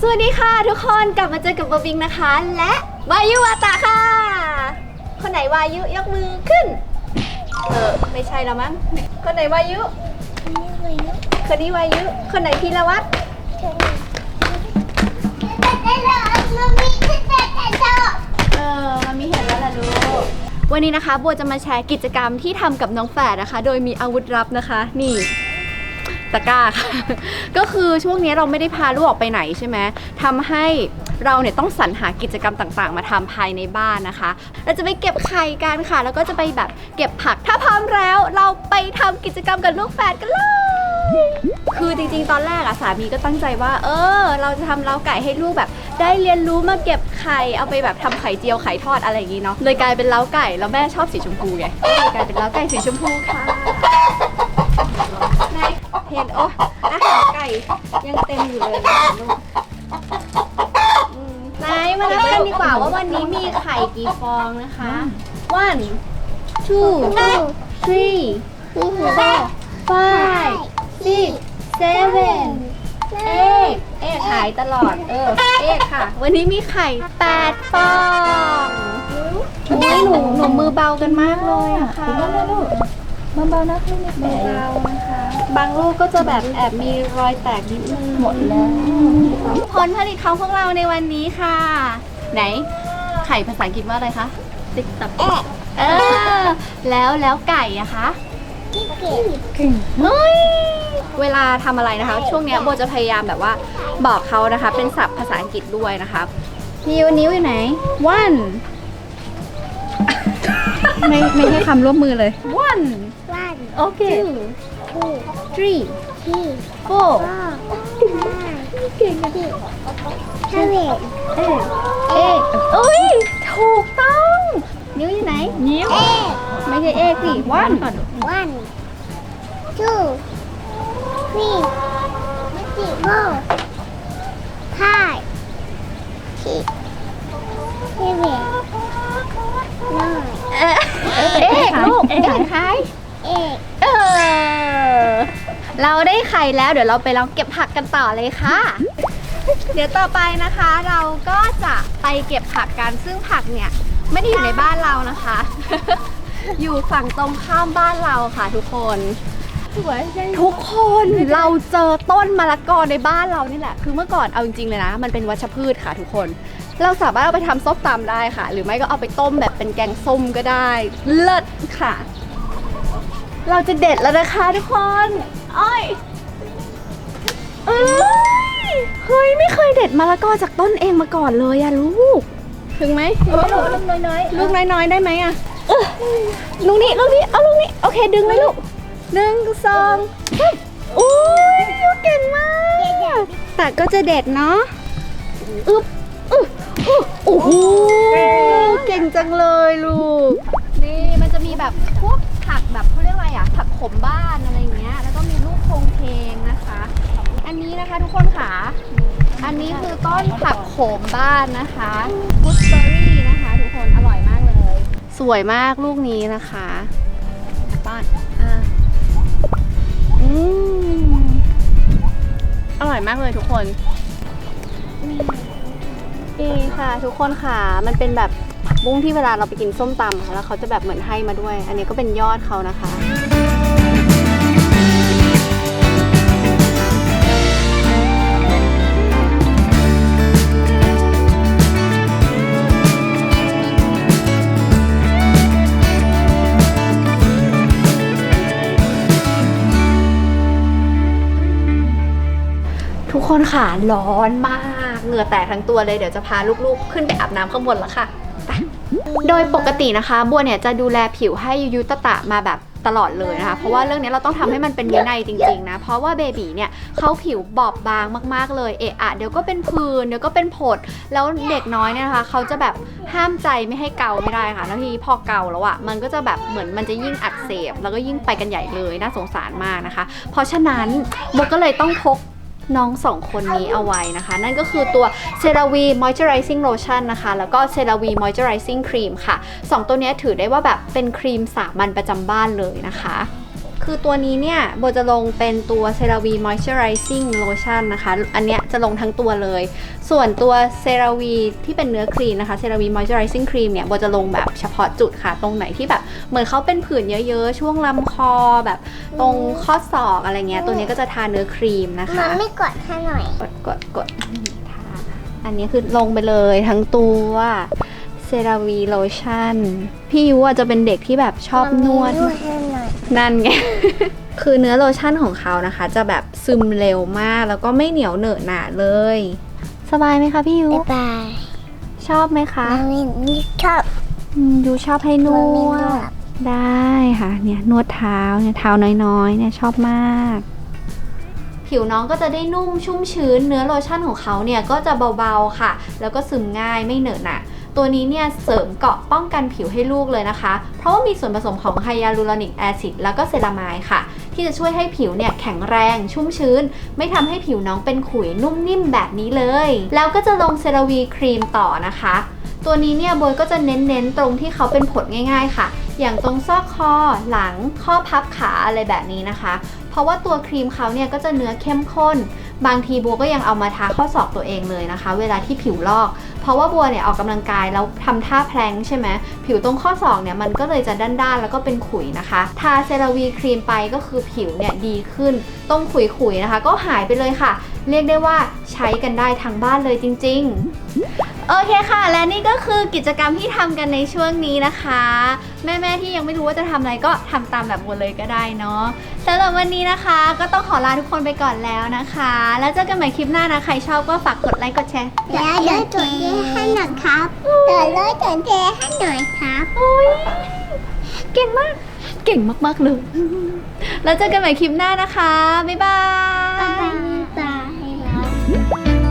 สวัสดีค่ะทุกคนกลับมาเจอกับโบบิงนะคะ และวายุวาตะค่ะ คนไหนวายุยกมือขึ้น เออไม่ใช่แล้วมั้ง คนไหนวายุ คนนี้วายุ คนไหนพีรวัตรเออมันมีเห็นแล้วล่ะลูกวันนี้นะคะบัวจะมาแชร์กิจกรรมที่ทำกับน้องแฝดนะคะ โดยมีอาวุธลับนะคะ นี่ ตะกร้าค่ะ ก็คือช่วงนี้เราไม่ได้พาลูกออกไปไหนใช่ไหมทำให้เราเนี่ยต้องสรรหากิจกรรมต่างๆ มาทำภายในบ้านนะคะ เราจะไปเก็บไข่กันค่ะ แล้วก็จะไปแบบเก็บผัก ถ้าพร้อมแล้วเราไปทำกิจกรรมกับลูกแฝดกันเลย คือจริงๆ ตอนแรกอะสามีก็ตั้งใจว่า เออ เราจะทำเล้าไก่ให้ลูกแบบ ได้เรียนรู้มาเก็บไข่เอาไปแบบทำไข่เจียวไข่ทอดอะไรอย่างงี้เนาะเลยกลายเป็นเล้าไก่แล้วแม่ชอบสีชมพูไงเลยกลายเป็นเล้าไก่สีชมพูค่ะ เห็นโอ้อาหารไก่ยังเต็มอยู่เลยนะลูกอืมไหนมานับกันดีกว่าว่าวันนี้มีไข่กี่ฟองนะคะ one two three four five six seven เอกเอกหายตลอด เออ เอกค่ะ วันนี้มีไข่แปดฟองโอ้ยหนูหนูมือเบากันมากเลยอะค่ะ เบาๆนะลูกนิดเดียวเบาๆนะคะ บางลูกก็จะแบบแอบมีรอยแตกนิดนึงหมดแล้วผลผลิตของพวกเราในวันนี้ค่ะ ไหน ไข่ภาษาอังกฤษว่าอะไรคะ ติ๊กตักเออ แล้วแล้วไก่อะคะเก่งเฮ้ยเวลาทำอะไรนะคะ ช่วงเนี้ยโบจะพยายามแบบว่าบอกเขานะคะ เป็นศัพท์ภาษาอังกฤษด้วยนะคะนิ้วนิ้วอยู่ไหน one ไม่ไม่ให้คำร่วมมือเลย one โอเค three four เก่งอะดิเอ๊ะเอ๊ะอุ้ย ถูกต้อง นิ้วอยู่ไหน นิ้วไม่ใช่เอกสิ one ก่อน One, two, three, four, five, six, seven, nine, เอ๊ะ เอกลูกเอกใคร eight. เออเราได้ไข่แล้วเดี๋ยวเราไปลองเก็บผักกันต่อเลยค่ะ เดี๋ยวต่อไปนะคะ เราก็จะไปเก็บผักกันซึ่งผักเนี่ยไม่ได้อยู่ในบ้านเรานะคะ อยู่ฝั่งตรงข้ามบ้านเราค่ะทุกคนสวยใช่ทุกคนเราเจอต้นมะละกอในบ้านเรานี่แหละ คือเมื่อก่อนเอาจริงๆเลยนะ มันเป็นวัชพืชค่ะทุกคน เราสามารถเอาไปทำส้มตำได้ค่ะ หรือไม่ก็เอาไปต้มแบบเป็นแกงส้มก็ได้ เลิศค่ะ เราจะเด็ดแล้วนะคะทุกคนอ้อยเอ้ยเฮ้ยไม่เคยเด็ดมะละกอจากต้นเองมาก่อนเลยอะลูก ถึงไหมเออลูกน้อยลูกน้อยๆได้ไหมอะเออลูกนี้ลูกนี้เอาลูกนี้โอเคดึงเลยลูกหนึ่งสองสามอุ้ยเก่งมาก แต่ก็จะเด็ดเนาะอึ๊บอึ๊บอึ๊บ โอ้โหเก่งจังเลยลูก นี่มันจะมีแบบพวกผักแบบเขาเรียกอะไรอะผักขมบ้านอะไรอย่างเงี้ย แล้วก็มีลูกโคงเพงนะคะ อันนี้นะคะทุกคนค่ะ อันนี้คือต้นผักโขมบ้านนะคะกุสเบอรี่นะคะ ทุกคนอร่อยมากเลย สวยมากลูกนี้นะคะป้อนอะอืมอร่อยมากเลยทุกคน ดีค่ะ ทุกคนค่ะมันเป็นแบบบุ้งที่เวลาเราไปกินส้มตำค่ะแล้วเขาจะแบบเหมือนให้มาด้วย อันนี้ก็เป็นยอดเขานะคะ คนค่ะร้อนมากเหงื่อแตกทั้งตัวเลยเดี๋ยวจะพาลูกๆ ขึ้นไปอาบน้ำข้างบนแล้วค่ะไปโดยปกตินะคะบัวเนี่ยจะดูแลผิวให้ยูยุตะตะมาแบบตลอดเลยนะคะเพราะว่าเรื่องนี้เราต้องทำให้มันเป็นวินัยจริงๆนะเพราะว่าเบบีเนี่ยเขาผิวบอบบางมากๆเลยเอะอะเดี๋ยวก็เป็นผื่นเดี๋ยวก็เป็นผด แล้วเด็กน้อยเนี่ยนะคะเขาจะแบบห้ามใจไม่ให้เกาไม่ได้ค่ะแล้วทีนี้พอเกาแล้วอะมันก็จะแบบเหมือนมันจะยิ่งอักเสบ แล้วก็ยิ่งไปกันใหญ่เลยน่าสงสารมากนะคะ เพราะฉะนั้นโบก็เลยต้องพก น้องสองคนนี้เอาไว้นะคะ นั่นก็คือตัวเซรา v ีมอยเจอร์ไรซิ่งโลชั่นนะคะ แล้วก็เซรา v ีมอยเจอร์ไรซิ่งครีมค่ะสองตัวนี้ถือได้ว่าแบบเป็นครีมสามัญประจำบ้านเลยนะคะ คือตัวนี้เนี่ยโบจะลงเป็นตัว CeraVe Moisturizing Lotion นะคะ อันเนี้ยจะลงทั้งตัวเลย ส่วนตัว CeraVe ที่เป็นเนื้อครีมนะคะ CeraVe Moisturizing Cream เนี่ยโบจะลงแบบเฉพาะจุดค่ะ ตรงไหนที่แบบเหมือนเขาเป็นผื่นเยอะๆ ช่วงลำคอแบบตรงข้อศอกอะไรเงี้ย ตัวนี้ก็จะทาเนื้อครีมนะคะ มันไม่กดให้หน่อย กดกดกดทาอันนี้คือลงไปเลยทั้งตัวเซราวีโลชั่น พี่ยูอะจะเป็นเด็กที่แบบชอบนวดนวดให้หน่อย นั่นไง คือเนื้อโลชั่นของเขานะคะ จะแบบซึมเร็วมากแล้วก็ไม่เหนียวเหนอะหนะเลย สบายไหมคะพี่ยูบ๊ายบายชอบไหมคะมาวินนี่ชอบอืมยูชอบให้นมาวินวนวดดได้ค่ะ เนี่ยนวดเท้าเนี่ยเท้าน้อยๆ เนี่ยชอบมาก ผิวน้องก็จะได้นุ่มชุ่มชื้น เนื้อโลชั่นของเขาเนี่ยก็จะเบาๆค่ะ แล้วก็ซึมง่ายไม่เหนอะหนะ ตัวนี้เนี่ยเสริมเกาะป้องกันผิวให้ลูกเลยนะคะ เพราะว่ามีส่วนผสมของไฮยาลูรอนิกแอซิดแล้วก็เซรามายค่ะ ที่จะช่วยให้ผิวเนี่ยแข็งแรงชุ่มชื้น ไม่ทำให้ผิวน้องเป็นขุยนุ่มนิ่มแบบนี้เลย แล้วก็จะลงเซราวีครีมต่อนะคะ ตัวนี้เนี่ยโบยก็จะเน้นๆตรงที่เขาเป็นผดง่าย ๆ ค่ะ อย่างตรงซอกคอหลังข้อพับขาอะไรแบบนี้นะคะ ราะว่าตัวครีมเขาเนี่ยก็จะเนื้อเข้มข้น บางทีบัวก็ยังเอามาทาข้อศอกตัวเองเลยนะคะ เวลาที่ผิวลอก เพราะว่าบัวเนี่ยออกกำลังกายแล้วทำท่าแพลงใช่ไหมผิวตรงข้อศอกเนี่ยมันก็เลยจะด้านๆแล้วก็เป็นขุยนะคะ ทาเซราวีครีมไปก็คือผิวเนี่ยดีขึ้นตรงขุยๆนะคะ ก็หายไปเลยค่ะ เรียกได้ว่าใช้กันได้ทั้งบ้านเลยจริง ๆ โอเคค่ะ และนี่ก็คือกิจกรรมที่ทำกันในช่วงนี้นะคะ แม่ๆที่ยังไม่รู้ว่าจะทำอะไรก็ทำตามแบบบัวเลยก็ได้เนาะสำหรับวันนี้นะคะ ก็ต้องขอลาทุกคนไปก่อนแล้วนะคะ แล้วเจอกันใหม่คลิปหน้านะใครชอบก็ฝากกดไลค์กดแชร์เดี๋ยวเดี๋ยวจดเจให้หน่อยครับเดี๋ยวเลยจดเจให้หน่อยครับโอ้ยเก่งมาก เก่งมากๆเลย แล้วเจอกันใหม่คลิปหน้านะคะ บ๊ายบาย Thank you.